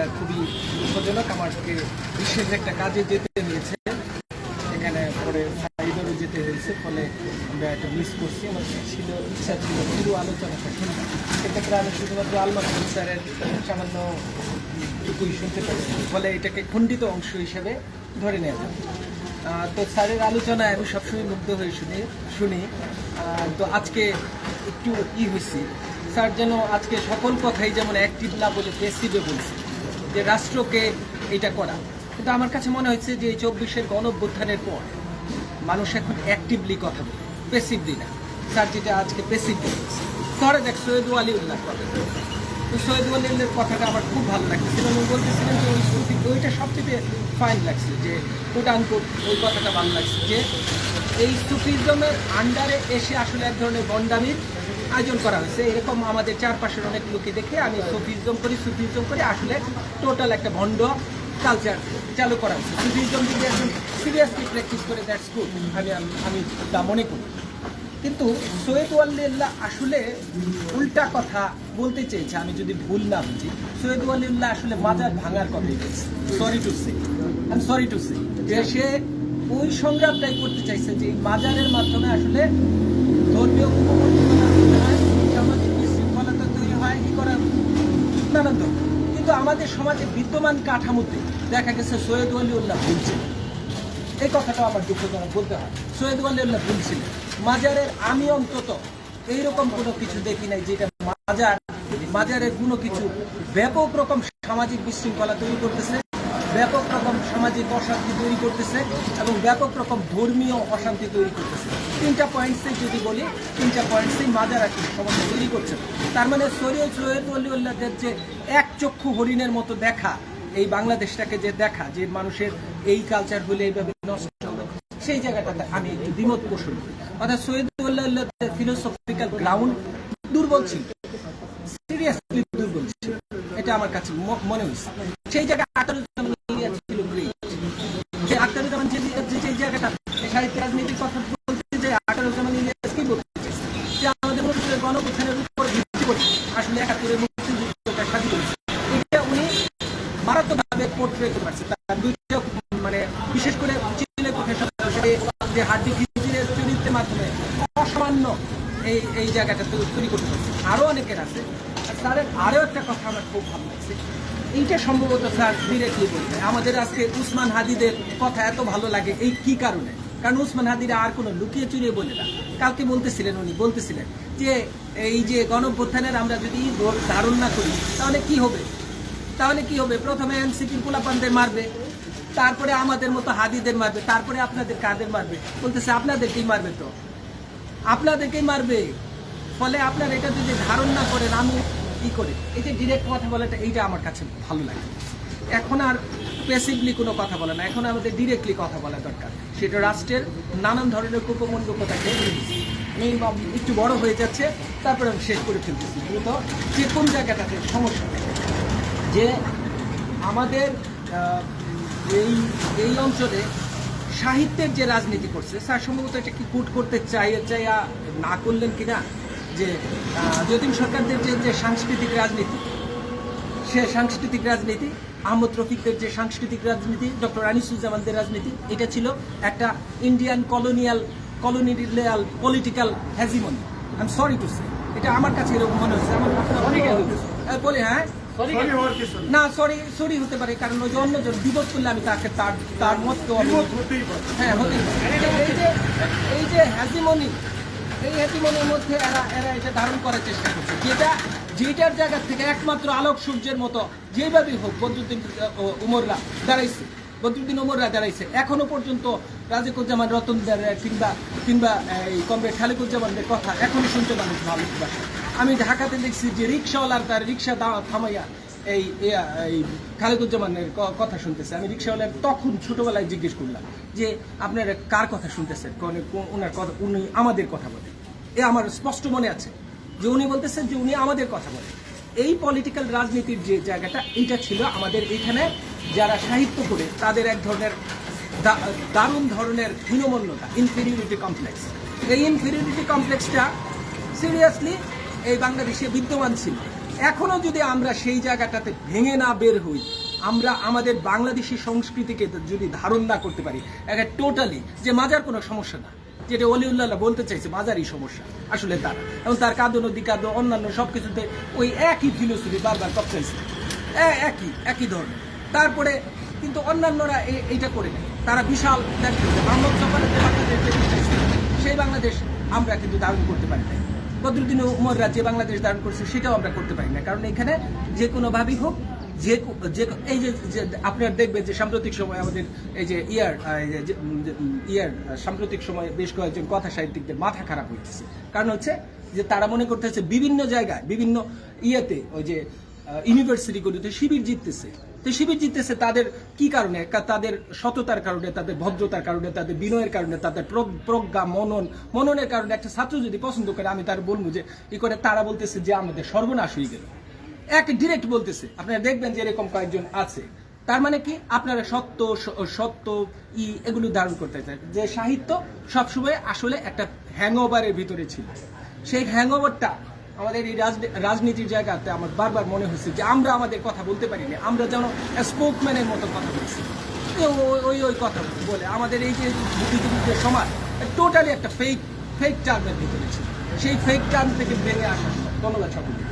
এটা খুবই দুঃখজনক। আমাকে বিশেষ একটা কাজে যেতে হয়েছে। এখানে পরে সাইডেরও যেতে হয়েছে ফলে আমরা একটা মিস করছি। আমার ছিল ইচ্ছা ছিল পুরো আলোচনাটা শুনতে সেক্ষেত্রে আমি শুধুমাত্র আলমাস স্যারের সামান্য টুকুই শুনতে পেরেছি ফলে এটাকে খণ্ডিত অংশ হিসেবে ধরে নেওয়া আহ, তো স্যারের আলোচনায় আমি সবসময় মুগ্ধ হয়ে শুনি শুনি। তো আজকে একটু ই হয়েছি স্যার যেন আজকে সকল কথাই যেমন অ্যাক্টিভ না বলে পেসিভে বলছে। যে রাষ্ট্রকে এটা করা। কিন্তু আমার কাছে মনে হচ্ছে যে এই চব্বিশের গণ অভ্যুত্থানের পর মানুষ এখন অ্যাক্টিভলি কথা বলে পেসিভলি না। স্যার যেটা আজকে পেসিভলি ধরে দেখ সৈয়দ আলী উল্লাহ কথা তো সৈয়দ আলীর কথাটা আমার খুব ভালো লাগতেছিল উনি বলতেছিলেন যে ওই স্তুতি ওইটা সবচেয়ে ফাইন লাগছে যে কোটানকোট ওই কথাটা ভালো লাগছে যে এই সুফিজমের আন্ডারে এসে আসলে এক ধরনের বন্ডামির আয়োজন করা হয়েছে। এরকম আমাদের চারপাশের অনেক লোকে দেখে আমি সুফিজম করি, সুফিজম করে আসলে টোটাল একটা ভণ্ড কালচার চালু করা হয়েছে। সুফিজম যদি একজন সিরিয়াসলি প্র্যাকটিস করে দ্যাটস গুড আমি আমি তা মনে করি। কিন্তু সৈয়দ ওয়াল্লিল্লাহ আসলে উল্টা কথা বলতে চেয়েছে, আমি যদি ভুল না বুঝি। সৈয়দ ওয়াল্লিল্লাহ আসলে মাজার ভাঙার কথাই sorry to say I sorry to say সে ওই সংগ্রামটাই করতে চাইছে যে মাজারের মাধ্যমে আসলে ধর্মীয় আমাদের সমাজে বিদ্যমান কাঠামোতে দেখা গেছে সৈয়দ ওয়ালিউল্লাহ ভুলছিলেন এই কথাটাও আমার দুঃখজনক বলতে হয়। সৈয়দ ওয়ালিউল্লাহ ভুলছিলেন মাজারের আমি অন্তত এইরকম কোনো কিছু দেখি নাই যেটা মাজার মাজারের কোনো কিছু ব্যাপক রকম সামাজিক বিশৃঙ্খলা তৈরি করতেছে। ব্যাপক রকম সামাজিক অশান্তি তৈরি করতেছে এবং ব্যাপক রকম ধর্মীয় অশান্তি তৈরি করতেছে। তিনটা পয়েন্টসে যদি বলি, তিনটা পয়েন্টসেই মাজার কি সমস্যা তৈরি করছে। তার মানে সৈয়দ সৈয়দ অলিউল্লাহদের যে এক চক্ষু হরিণের মতো দেখা, এই বাংলাদেশটাকে যে দেখা, যে মানুষের এই কালচার হলে এইভাবে নষ্ট হবে সেই জায়গাটাতে আমি একটু দ্বিমত পোষণ করি। অর্থাৎ সৈয়দ ফিলোসফিক্যাল গ্রাউন্ড দুর্বল ছিল। সিরিয়াসলি দুর্বল ছিল। এটা আমার কাছে মনে হয়েছে। সেই জায়গায় আটারুজ্জামান ইলিয়াস ছিল great। সেই আখতারুজ্জামান যে যে যে জায়গাটা সাহিত্য রাজনীতির কথা বলতে যে আখতারুজ্জামান ইলিয়াস কি বলতে চেয়েছে? যে উপর ভিত্তি করে আসলে একাত্তরের এটা উনি মারাত্মকভাবে পারছে। তার মানে বিশেষ করে প্রফেশন যে চরিত্রের মাধ্যমে অসামান্য এই এই জায়গাটা তৈরি করতে পারছে। আরও অনেকের আছে। স্যারের আরও একটা কথা আমার খুব ভালো লাগছে। এইটা সম্ভবত স্যার ডিরেক্টলি বলতে আমাদের আজকে উসমান হাদিদের কথা এত ভালো লাগে এই কি কারণে? কারণ উসমান হাদিরা আর কোনো লুকিয়ে চুরিয়ে বলে না। কালকে বলতেছিলেন উনি, বলতেছিলেন যে এই যে গণভ্যুত্থানের আমরা যদি ধারণ না করি, তাহলে কি হবে? তাহলে কি হবে? প্রথমে এনসিপির পোলাপানদের মারবে, তারপরে আমাদের মতো হাদিদের মারবে, তারপরে আপনাদের কাদের মারবে? বলতেছে, আপনাদেরকেই মারবে তো। আপনাদেরকেই মারবে। ফলে আপনার এটা যদি ধারণ না করেন, আমি কি করে? এই যে ডিরেক্ট কথা বলাটা, এইটা আমার কাছে ভালো লাগে। এখন আর প্যাসিভলি কোনো কথা বলে না। এখন আমাদের ডিরেক্টলি কথা বলা দরকার। সেটা রাষ্ট্রের নানান ধরনের কুপমণ্ডকতাকে আমি একটু বড় হয়ে যাচ্ছে তারপরে আমি শেষ করে ফেলতেছি। দ্রুত যে কোন জায়গাটাতে সমস্যা। যে আমাদের এই এই অঞ্চলে সাহিত্যের যে রাজনীতি করছে স্যার সম্ভবত এটা কি কুট করতে চাই চাইয়া না করলেন কিনা? যে আহ, যতীন সরকারদের যে যে সাংস্কৃতিক রাজনীতি সে সাংস্কৃতিক রাজনীতি আহমদ রফিকদের যে সাংস্কৃতিক রাজনীতি ডক্টর আনিসুজ্জামানদের রাজনীতি এটা ছিল একটা Indian colonial colonial political hegemony I am sorry to say এটা আমার কাছে এরকম মনে হচ্ছে আমার বলি হ্যাঁ? না। সরি সরি হতে পারে কারণ ওই যে অন্যজন বিপদ করলে আমি তাকে তার তার মতকেও হ্যাঁ হতে পারে। এই যে এই যে হ্যাজিমনি এই হ্যাজিমনির মধ্যে এরা এরা এটা ধারণ করার চেষ্টা করছে। যেটা যেটার জায়গা থেকে একমাত্র আলোক সূর্যের মতো যেভাবেই হোক বদরুদ্দিন উমররা দাঁড়াইছে। বদরুদ্দিন উমররা দাঁড়াইছে। এখনও পর্যন্ত রাজিকুজ্জামান, রতনদের কিংবা কিংবা, এই কমরেড খালিকুজ্জামানদের কথা এখনও শুনতে মানুষ ভালোবাসে আমি ঢাকাতে দেখছি যে রিক্সাওয়ালার তার রিক্সা থামাইয়া এই এই খালেকুজ্জামানের কথা শুনতেছে। আমি রিক্সাওয়ালার তখন ছোটবেলায় জিজ্ঞেস করলাম যে, আপনারা কার কথা শুনতেছেন? ওনার কথা উনি আমাদের কথা বলেন। এ আমার স্পষ্ট মনে আছে। যে উনি বলতেছেন যে উনি আমাদের কথা বলেন। এই পলিটিক্যাল রাজনীতির যে জায়গাটা এটা ছিল আমাদের এখানে যারা সাহিত্য করে তাদের এক ধরনের দারুণ ধরনের হীনমন্যতা ইনফেরিয়রিটি কমপ্লেক্স এই ইনফেরিয়রিটি কমপ্লেক্সটা সিরিয়াসলি এই বাংলাদেশে বিদ্যমান ছিল। এখনও যদি আমরা সেই জায়গাটাতে ভেঙে না বের হই, আমরা আমাদের বাংলাদেশি সংস্কৃতিকে যদি ধারণ না করতে পারি একটা টোটালি যে মাজার কোনো সমস্যা না। যেটা অলিউল্লাহ বলতে চাইছে মাজারই সমস্যা। আসলে তার। এবং তার কাদন অধিকাদ অন্যান্য সব কিছুতে ওই একই ফিলোসফি বারবার কপচাইছে এ- একই একই ধরনের। তারপরে কিন্তু অন্যান্যরা এইটা করে নেয়। তারা বিশাল সেই বাংলাদেশ আমরা কিন্তু ধারণ করতে পারি না বদরুদ্দিন উমররা যে বাংলাদেশ ধারণ করছে, সেটাও আমরা করতে পারি না কারণ এখানে যে কোনোভাবেই হোক যে যে এই যে আপনারা দেখবেন যে সাম্প্রতিক সময় আমাদের এই যে ইয়ার ইয়ার সাম্প্রতিক সময় বেশ কয়েকজন কথা সাহিত্যিকদের মাথা খারাপ হইতেছে। কারণ হচ্ছে যে তারা মনে করতেছে বিভিন্ন জায়গায়, বিভিন্ন ইয়েতে ওই যে ইউনিভার্সিটিগুলোতে শিবির জিততেছে। তো শিবির জিততেছে তাদের কি কারণে? তাদের সততার কারণে, তাদের ভদ্রতার কারণে, তাদের বিনয়ের কারণে, তাদের প্র- প্রজ্ঞা, মনন, মননের কারণে একটা ছাত্র যদি পছন্দ করে, আমি তার বলব যে, ই করে তারা বলতেছে যে আমাদের সর্বনাশ হয়ে গেল। এক ডিরেক্ট বলতেছে। আপনারা দেখবেন যে এরকম কয়েকজন আছে। তার মানে কি? আপনারা সত্য সত্য, ই, এগুলো ধারণ করতে চান। যে সাহিত্য সবসময় আসলে একটা হ্যাংওভারের ভিতরে ছিল। সেই হ্যাংওভারটা আমাদের এই রাজনী- রাজনীতির জায়গাতে আমার বারবার মনে হচ্ছে যে আমরা আমাদের কথা বলতে পারিনি। আমরা যেন স্পোকম্যানের মতো কথা বলছি। ওই ওই কথা বলে। আমাদের এই যে বুদ্ধিজীবীদের সমাজ টোটালি একটা ফেক ফেক টার্মের ভিতরে ছিল। সেই ফেক টার্ম থেকে বেরিয়ে আসা ধন্যবাদ সকলকে।